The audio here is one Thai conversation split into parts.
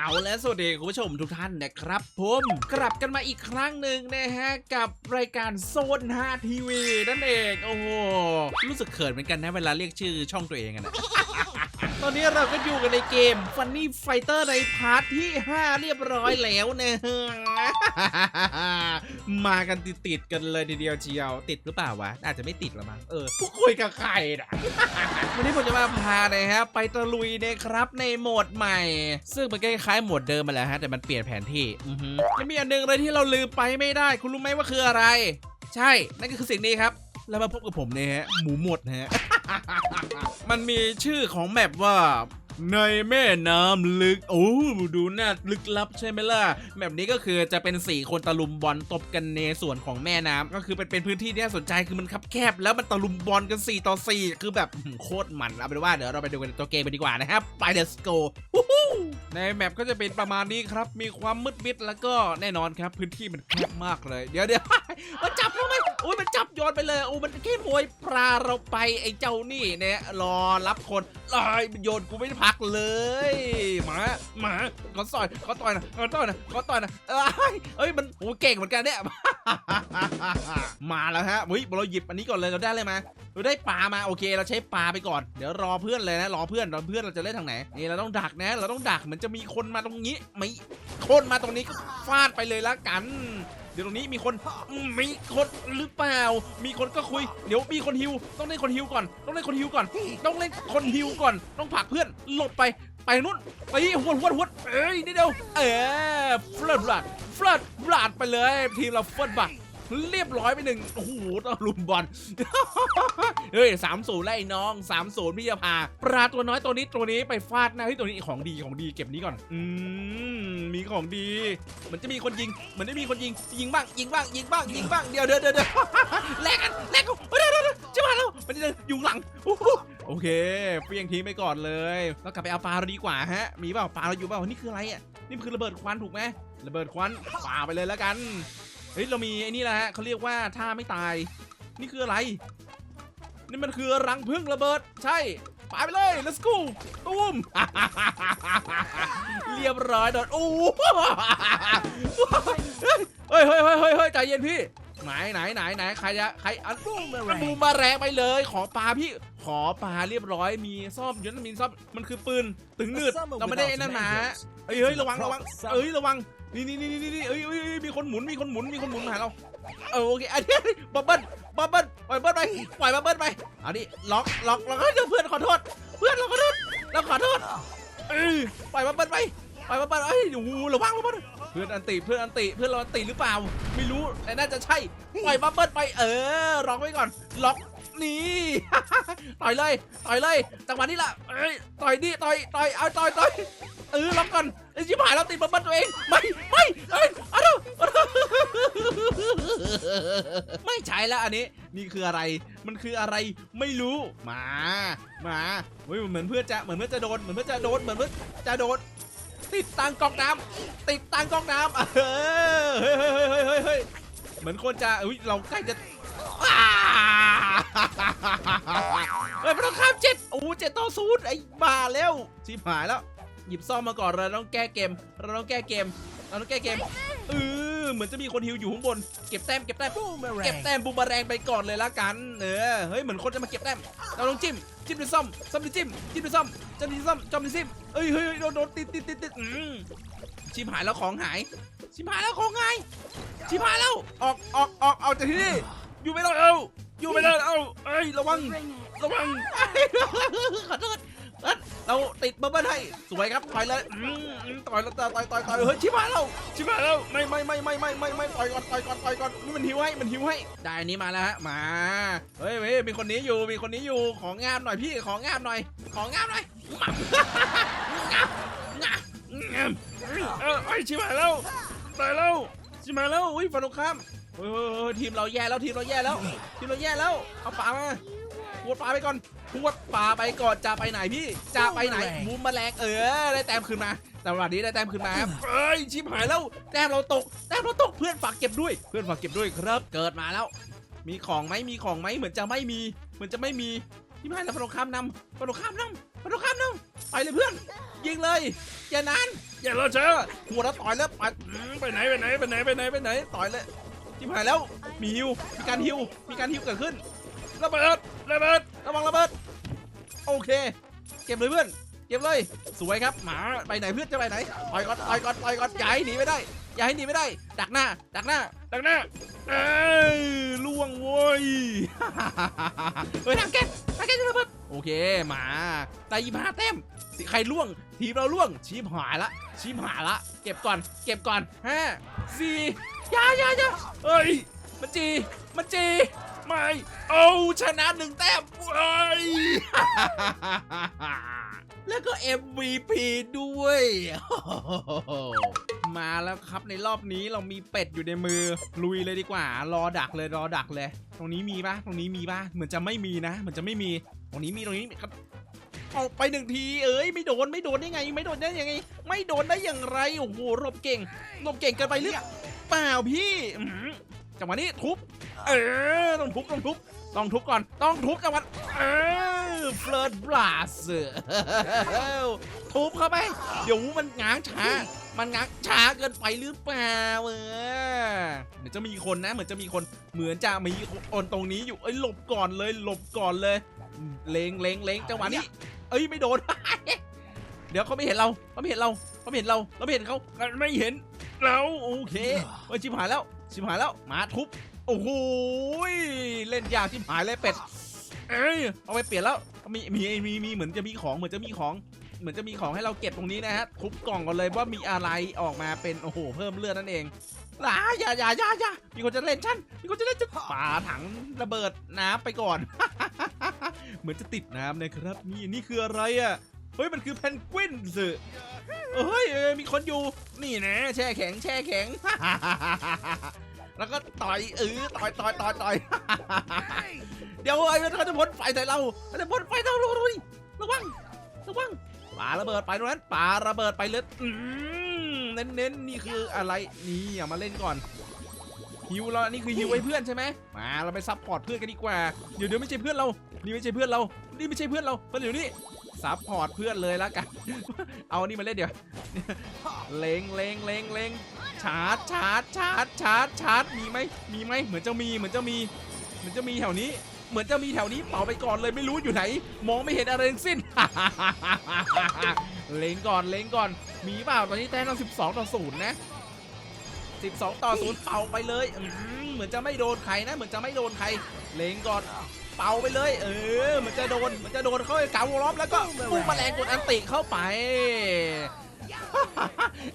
เอาแล้วสวัสดีคุณผู้ชมทุกท่านนะครับผมกลับกันมาอีกครั้งหนึ่งนะฮะกับรายการโซน5ทีวีนั่นเองโอ้โหรู้สึกเขินเหมือนกันนะเวลาเรียกชื่อช่องตัวเองอะนะตอนนี้เราก็อยู่กันในเกม Funny Fighter ในพาร์ทที่ 5 เรียบร้อยแล้วนะฮะมากันติดๆกันเลยทีเดียวเชียว ติดหรือเปล่าวะ อาจจะไม่ติดละมั้งเออพวกคุยกับใครนะวันนี้ผมจะมาพานะฮะไปตะลุยนะครับในโหมดใหม่ ซึ่งเมันก็คล้ายๆโหมดเดิมมาแหล้วฮะแต่มันเปลี่ยนแผนที่อือฮึแล้วมีอันหนึงเลยที่เราลืมไปไม่ได้ คุณรู้ไหมว่าคืออะไร ใช่ นั่นก็คือสิ่งนี้ครับ แล้วมาพบกับผมเนี่ยฮะหมูหมดนะฮะ มันมีชื่อของแมปว่า ในแม่น้ำลึก โอ้ดูน่าลึกลับใช่ไหมล่ะแบบนี้ก็คือจะเป็น 4 คนตะลุมบอลตบกันในส่วนของแม่น้ำก็คือเป็นเป็นพื้นที่ที่น่าสนใจคือมันคับแคบ แล้วมันตะลุมบอลกัน 4 ต่อ 4 คือแบบอื้อหือโคตรมันเอาเป็นว่าเดี๋ยวเราไปดูกันในตัวเกมไปดีกว่านะครับไป let's go วู้ฮู้ ในแมปก็จะเป็นประมาณนี้ครับ มีความมืดมิดแล้วก็แน่นอนครับ พื้นที่มันแคบมากเลย เดี๋ยวเดี๋ยวมันจับทำไมโอ้ยมันจับโยนไปเลยโอ้มันแค่มวยปลาเราไปไอ้เจ้านี่เนี่ยรอรับคนลอยมันโยนกูไม่พักเลยหมาหมาขอต่อยขอต่อยนะขอต่อยนะขอต่อยนะเอ้ยเอ้ยมันโอ้เก่งเหมือนกันเนี่ยมาแล้วฮะเฮ้ยเราหยิบอันนี้ก่อนเลยเราได้เลยมาเราได้ปลามาโอเค เราใช้ปลาไปก่อนเดี๋ยวรอเพื่อนเลยนะรอเพื่อนรอเพื่อนเราจะเล่นทางไหนนี่เราต้องดักนะ เราต้องดักเหมือนจะมีคนมาตรงนี้ไม่คนมาตรงนี้ก็ฟาดไปเลยละกัน เดี๋ยวตรงนี้มีคนมีคนหรือเปล่า มีคนก็คุยเดี๋ยวมีคนฮิวต้องเล่นคนฮิวก่อน ต้องเล่นคนฮิวก่อน ต้องเล่นคนฮิวก่อน ต้องผลักเพื่อนหลบไปไปนู่นไปหัวหัวหัวเอ้ยนี่เดียวเออฟลัดบลัดฟลัดบลัดไปเลยทีมเราฟลัดบัก เรียบร้อยไปหนึ่งโอ้โหต้องลุมบอลเฮ้ยสามศูนย์ไล่น้องสามศูนย์พี่จะพา ปลาตัวน้อยตัวนี้ตัวนี้ไปฟาดหน้าเฮ้ยตัวนี้ของดีของดีเก็บนี้ก่อน อืมมีของดีเหมือนจะมีคนยิงเหมือนได้มีคนยิงยิงบ้างยิงบ้างยิงบ้างยิงบ้างเดี๋ยวเดี๋ยวเดี๋ยวเดี๋ยวแลกกันแลกกันเฮ้ยเดี๋ยวเดี๋ยวจะมาแล้วมันจะเดินอยู่หลังโอเคเฟียงทิ้งไปก่อนเลยเรากลับไปเอาปลาเราดีกว่าฮะ มีเปล่าปลาเราอยู่เปล่านี่คืออะไรอะนี่คือระเบิดควันถูกไหมระเบิดควันปาไปเลยแล้วกัน เฮ้ยเรามีไอ้นี่แหละฮะเขาเรียกว่าท่าไม่ตาย นี่คืออะไร นี่มันคือรังพึ่งระเบิด ใช่ปาไปเลย let's go ตุ้ม เรียบร้อยโดนโอ้โหเฮ้ยเฮ้ยเฮ้ยเฮ้ยเฮ้ยใจเย็นพี่ ไหนไหนไหนไหนใครจะใครอันบูมมันบูมมาแรงไปเลย ขอปลาพี่ ขอปลาเรียบร้อย มีซ่อมยนต์มีซ่อม มันคือปืน ถึงหนืดเราไม่ได้ไอ้นั่นมาเฮ้ยเฮ้ย ระวัง ระวัง เอ้ย ระวัง นี่นี่นี่นี่นี่เอ้ยเอ้ยเอ้ยมีคนหมุนมีคนหมุนมีคนหมุนมาหาเราเออโอเคอันนี้บับเบิ้ลบับเบิ้ลปล่อยเบิ้ลไปปล่อยบับเบิ้ลไปเอาดิล็อกล็อกล็อกเฮ้ยเดี๋ยวเพื่อนขอโทษ เพื่อนเราขอโทษเราขอโทษเออปล่อยบับเบิ้ลไปปล่อยบับเบิ้ลเอ้ยโอ้โหระวังระวังเพื่อนอันติเพื่อนอันติเพื่อนเราอันติหรือเปล่า ไม่รู้แต่น่าจะใช่ปล่อยบับเบิ้ลไปเออล็อกไว้ก่อนล็อกนี่ต่อยเลยต่อยเลยจังหวะนี้ล่ะเอ้ยต่อยดิต่อยต่อยเอาต่อยต่อย เออล็อกก่อนไอ้ชิบหายแล้วติดบับเบิ้ลตัวเองไม่ไม่เอ้ยเอาดูเอาดูไม่ใช่แล้วอันนี้นี่คืออะไรมันคืออะไรไม่รู้มามาเฮ้ยเหมือนเพื่อนจะเหมือนเพื่อนจะโดนเหมือนเพื่อนจะโดนเหมือนเพื่อนจะโดนติดตังกอกน้ำติดตังกอกน้ำเออเฮ้ยเฮ้ยเฮ้ยเฮ้ยเฮ้ยเหมือนคนจะอุ้ยเราใกล้จะอ้าเฮ้ยมันต้องข้ามเจ็ดโอ้เจ็ดต่อศูนย์ไอ้บ้าแล้วชิบหายแล้ว หยิบซ่อมมาก่อนเราต้องแก้เกม เราต้องแก้เกม เราต้องแก้เกมเออเหมือนจะมีคนฮิวอยู่ข้างบน เก็บแต้มเก็บแต้มเก็บแต้มบูมเบอแรงไปก่อนเลยละกัน เออ เฮ้ยเหมือนคนจะมาเก็บแต้ม เราต้องจิ้ม จิ้มด้วยซ่อม ซ่อมด้วยจิ้ม จิ้มด้วยซ่อมจิ้มด้วยซ่อมจอมด้วยจิ้มเอ้ยเฮ้ยเฮ้ยโดนโดนติดติดติดติดอืมชิมหายแล้วของหาย ชิมหายแล้วของหาย ชิมหายแล้ว ออกออกออกออกจากที่นี่ อยู่ไม่ได้เอาอยู่ไม่ได้เอาเอ้ยระวัง ระวังขอโทษ เราติดบับเบิ้ลให้สวยครับต่อยเลยต่อยต่อยต่อยต่อยต่อยเฮ้ยชิบหายแล้วชิบหายแล้วไม่ไม่ไม่ไม่ไม่ไม่ไม่ต่อยก่อนต่อยก่อนต่อยก่อนนี่มันหิวให้มันหิวให้ได้อันนี้มาแล้วฮะมาเฮ้ยเฮ้ยมีคนนี้อยู่มีคนนี้อยู่ของงามหน่อยพี่ของงามหน่อยของงามหน่อยเออไอ้ยชิบหายแล้วตายแล้วชิบหายแล้วอุ้ยฝันตรงข้ามเฮ้ยเฮ้ยเฮ้ยทีมเราแย่แล้วทีมเราแย่แล้ว ทีมเราแย่แล้วเอาปลามาพวดปลาไปก่อน พวดปลาไปก่อนจะไปไหนพี่จะไปไหนบูมแมลงเออได้แต้มคืนมาแต่วันนี้ได้แต้มคืนมาครับเอ้ยชิบหายแล้วแต้มเราตกแต้มเราตกเพื่อนฝากเก็บด้วย เพื่อนฝากเก็บด้วยครับเกิดมาแล้ว มีของไหมมีของไหมเหมือนจะไม่มี เหมือนจะไม่มีที่ไม่แล้วปลาข้ามนำปลาข้ามนำปฝั่งตรงข้ามหนึ่งไปเลยเพื่อน ยิงเลยอย่านานอย่ารอช้าหัวแล้วต่อยแล้วไปอืมไปไหนไปไหนไปไหนไปไหนไปไหนต่อยเลยจิ้มหายแล้วมีฮิวมีการฮิวมีการฮิวเกิดขึ้นระเบิดระเบิด ระวังระเบิด โอเค เก็บเลยเพื่อน เก็บเลย สวยครับ หมาไปไหนเพื่อนจะไปไหนต่อยก่อนต่อยก่อนต่อยก่อนอย่าให้หนีไม่ได้ อย่าให้หนีไม่ได้ ดักหน้า ดักหน้า ดักหน้า เอ้ยล่วงโว้ยเฮ้ยทางแก๊สทางแก๊สจะระเบิด โอเค หมาได้ยี่ห้าแต้มสิใครล่วง ทีมเราล่วง ชีพหายละ ชีพหายละ เก็บก่อน เก็บก่อนห้าสี่อยาอยาอยาเอ้ย มันจี มันจี ไม่เอาชนะหนึ่งแต้มเว้ย แล้วก็ MVP ด้วยมาแล้วครับในรอบนี้เรามีเป็ดอยู่ในมือลุยเลยดีกว่า รอดักเลยรอดักเลย ตรงนี้มีปะตรงนี้มีปะเหมือนจะไม่มีนะเหมือนจะไม่มี ตรงนี้มีตรงนี้มีครับเอาไปหนึ่งทีเอ้ยไม่โดนไม่โดนได้ไง ไม่โดนได้ยังไง ไม่โดนได้อย่างไรโอ้โหหลบเก่งหลบเก่งเกินไปหรือเปล่าพี่ จังหวะนี้ทุบ เออ ต้องทุบ ต้องทุบ ต้องทุบก่อน ต้องทุบจังหวะเออเฟิร์สบลัสทุบเข้าไป เดี๋ยวมันง้างช้า มันง้างช้าเกินไปหรือเปล่าเออเหมือนจะมีคนนะ เหมือนจะมีคน เหมือนจะมีคนตรงนี้อยู่ เอ้ย หลบก่อนเลย หลบก่อนเลย เลงเลงเลงจังหวะนี้ เอ้ย ไม่โดน เดี๋ยวเขาไม่เห็นเราเขาไม่เห็นเราเขาไม่เห็นเรา เราไม่เห็นเขาไม่เห็นเราโอเคเอ้ยชิบหายแล้ว ชิบหายแล้วมาทุบโอ้โหเล่นยากชิบหายเลยเป็ดเอ้ยเอาไปเปลี่ยนแล้วมีมีมีมีเหมือนจะมีของเหมือนจะมีของเหมือนจะมีของให้เราเก็บตรงนี้นะฮะทุบกล่องก่อนเลยว่ามีอะไรออกมาเป็นโอ้โหเพิ่มเลือดนั่นเองหลาอย่าอย่าอย่าอย่ามีคนจะเล่นฉันมีคนจะเล่นฉันป่าถังระเบิดน้ำไปก่อน เหมือนจะติดน้ำนะครับนี่นี่คืออะไรอะ เฮ้ยมันคือเพนกวินส์เฮ้ยเออมีคนอยู่ นี่นะแช่แข็งแช่แข็ง แล้วก็ต่อยเออต่อยต่อยต่อยต่อยเดี๋ยวไอ้มันเขาจะพ่นไฟใส่เราเขาจะพ่นไฟเราเลยระวังระวังปาระเบิดไปตรงนั้นปาระเบิดไปเลยอืมเน้นเน้นนี่คืออะไรนี่อย่ามาเล่นก่อนฮิวเราอันนี้คือฮิวไว้เพื่อนใช่ไหมมาเราไปซัพพอร์ตเพื่อนกันดีกว่าเดี๋ยวเดี๋ยวไม่ใช่เพื่อนเรา นี่ไม่ใช่เพื่อนเรา นี่ไม่ใช่เพื่อนเรามาเดี๋ยวนี้ ซัพพอร์ตเพื่อนเลยแล้วกัน เอาอันนี้มาเล่นเดี๋ยว เลงเลงเลงเลงชาร์จชาร์จชาร์จชาร์จชาร์จมีไหมมีไหมเหมือนจะมีเหมือนจะมี เหมือนจะมีแถวนี้ เหมือนจะมีแถวนี้เป่าไปก่อนเลยไม่รู้อยู่ไหน มองไม่เห็นอะไรทั้งสิ้น เลงก่อนเลงก่อน มีเปล่าตอนนี้แต้มเรา12 ต่อ0นะ12 ต่อ0เป่าไปเลยเหมือนจะไม่โดนใครนะ เหมือนจะไม่โดนใครเลงก่อน เป่าไปเลย เออ มันจะโดน มันจะโดนเข้าไปกาวงล้อมแล้วก็พุ่งแมลงกดอันติเข้าไป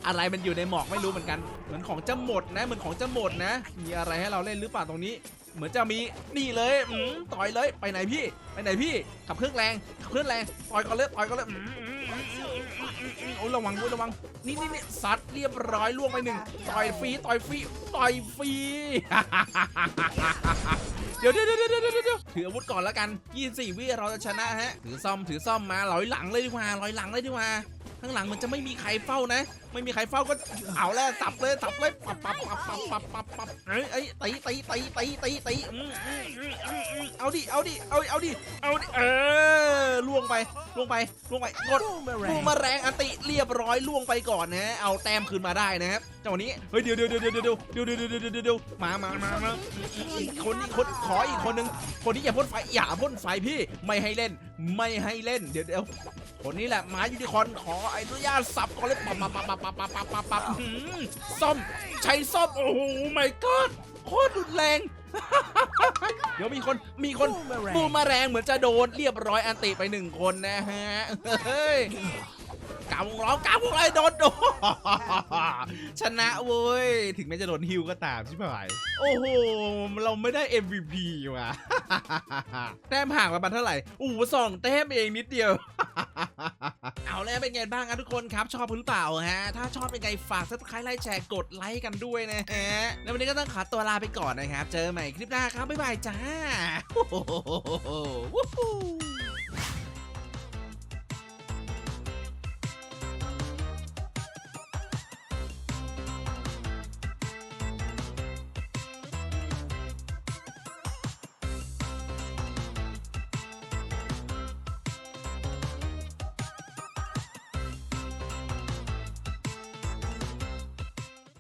อะไรมันอยู่ในหมอกไม่รู้เหมือนกัน เหมือนของจะหมดนะ เหมือนของจะหมดนะ มีอะไรให้เราเล่นหรือเปล่าตรงนี้ เหมือนจะมี นี่เลยอืมต่อยเลย ไปไหนพี่ ไปไหนพี่ ขับเครื่องแรง ขับเครื่องแรง ต่อยก่อนเลย ต่อยก่อนเลยอืมอืมอืมอืมอืมอืมอืมโอ้ยระวังด้วยระวัง นี่นี่นี่ซัดเรียบร้อยล่วงไปหนึ่ง ต่อยฟรี ต่อยฟรี ต่อยฟรี เดี๋ยวเดี๋ยวเดี๋ยวเดี๋ยวเดี๋ยวเดี๋ยวถืออาวุธก่อนแล้วกัน 24 วิเราจะชนะฮะ ถือซ่อมถือซ่อมมาลอยหลังเลยดีกว่าลอยหลังเลยดีกว่า ข้างหลังมันจะไม่มีใครเฝ้านะ ไม่มีใครเฝ้าก็เอาแล้วสับเลยสับเลยปับปับปับปับปับปับปับเอ้ยเอ้ยตีตีตีตีตีตีอืมอืมอืมเอาดิเอาดิเอาเอาดิเอาดิเออล่วงไปล่วงไปล่วงไปกดบูมาแรงอันติเรียบร้อยล่วงไปก่อนนะเอาแต้มคืนมาได้นะครับจังหวะนี้เฮ้ยเดี๋ยวเดี๋ยวเดี๋ยวเดี๋ยวเดี๋ยวเดี๋ยวเดี๋ยวเดี๋ยวเดี๋ยวมามามามาอีกคนอีกคนขออีกคนนึงคนนี้อย่าพ่นไฟอย่าพ่นไฟพี่ไม่ให้เล่น ไม่ให้เล่นเดี๋ยวเดี๋ยวคนนี้แหละหมายูนิคอนขออนุญาตสับก่อนเลยปับปับปับปับปับปับปับปับหืมซ่อมใช้ซ่อมโอ้โหไม่ก็โคตรรุนแรง เดี๋ยวมีคนมีคนบูมแรงเหมือนจะโดนเรียบร้อยอันติไปหนึ่งคนนะฮะเฮ้ยกาวงล้อมกาวงอะไรโดนโดนชนะเว้ย ถึงแม้จะโดนฮิวก็ตามใช่ไหมโอ้โห เราไม่ได้ MVP ว่ะ แต้มห่างประมาณเท่าไหร่ อู้สองแต้มเองนิดเดียว เอาแล้วเป็นไงบ้างครับทุกคนครับ ชอบหรือเปล่าฮะ ถ้าชอบเป็นไงฝากซับสไครต์ไลค์แชร์กดไลค์กันด้วยนะฮะ แล้ววันนี้ก็ต้องขอตัวลาไปก่อนนะครับ เจอใหม่คลิปหน้าครับ บ๊ายบายจ้า